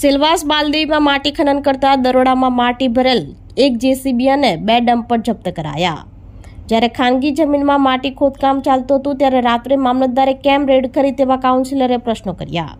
સિલવાસ બાલદેવીમાં માટી ખનન કરતા દરોડામાં માટી ભરેલ એક જેસીબી અને બે ડમ્પર જપ્ત કરાયા. જ્યારે ખાનગી જમીનમાં માટી ખોદકામ ચાલતું હતું, ત્યારે રાત્રે મામલતદારે કેમ રેડ કરી તેવા કાઉન્સિલરે પ્રશ્નો કર્યા.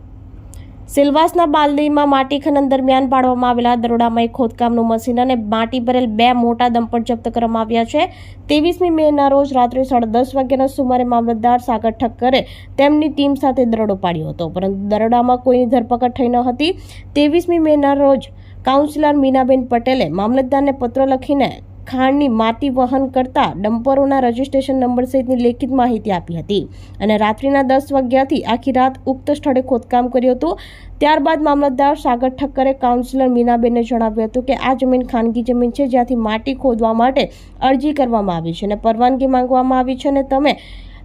સિલવાસના બાલદીમાં માટી ખનન દરમિયાન પાડવામાં આવેલા દરોડામાં એક ખોદકામનું મશીન અને માટી ભરેલ બે મોટા દંપટ જપ્ત કરવામાં આવ્યા છે. ત્રેવીસમી મેના રોજ રાત્રે સાડા દસ વાગ્યાના સુમારે મામલતદાર સાગર ઠક્કરે તેમની ટીમ સાથે દરોડો પાડ્યો હતો, પરંતુ દરોડામાં કોઈની ધરપકડ થઈ ન હતી. ત્રેવીસમી મેના રોજ કાઉન્સિલર મીનાબેન પટેલે મામલતદારને પત્ર લખીને ખાણની માટી વહન કરતા ડમ્પરોના રજિસ્ટ્રેશન નંબર સહિતની લેખિત માહિતી આપી હતી. અને રાત્રિના દસ વાગ્યાથી આખી રાત ઉક્ત સ્થળે ખોદકામ કર્યું હતું. ત્યારબાદ મામલતદાર સાગર ઠક્કરે કાઉન્સિલર મીનાબેનને જણાવ્યું હતું કે આ જમીન ખાનગી જમીન છે જ્યાંથી માટી ખોદવા માટે અરજી કરવામાં આવી છે અને પરવાનગી માંગવામાં આવી છે અને તમે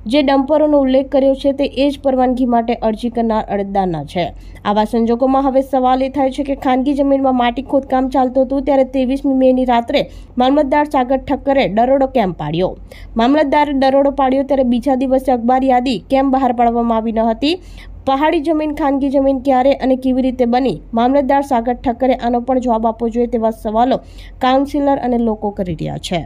જે ડમ્પરોનો ઉલ્લેખ કર્યો છે તે એ જ પરવાનગી માટે અરજી કરનાર અરજદારના છે. આવા સંજોગોમાં હવે સવાલ એ થાય છે કે ખાનગી જમીનમાં માટી ખોદકામ ચાલતું હતું ત્યારે ત્રેવીસમી મેની રાત્રે મામલતદાર સાગર ઠક્કરે દરોડો કેમ પાડ્યો? મામલતદારે દરોડો પાડ્યો ત્યારે બીજા દિવસે અખબાર યાદી કેમ બહાર પાડવામાં આવી ન હતી? પહાડી જમીન, ખાનગી જમીન ક્યારે અને કેવી રીતે બની? મામલતદાર સાગર ઠક્કરે આનો પણ જવાબ આપવો જોઈએ તેવા સવાલો કાઉન્સિલર અને લોકો કરી રહ્યા છે.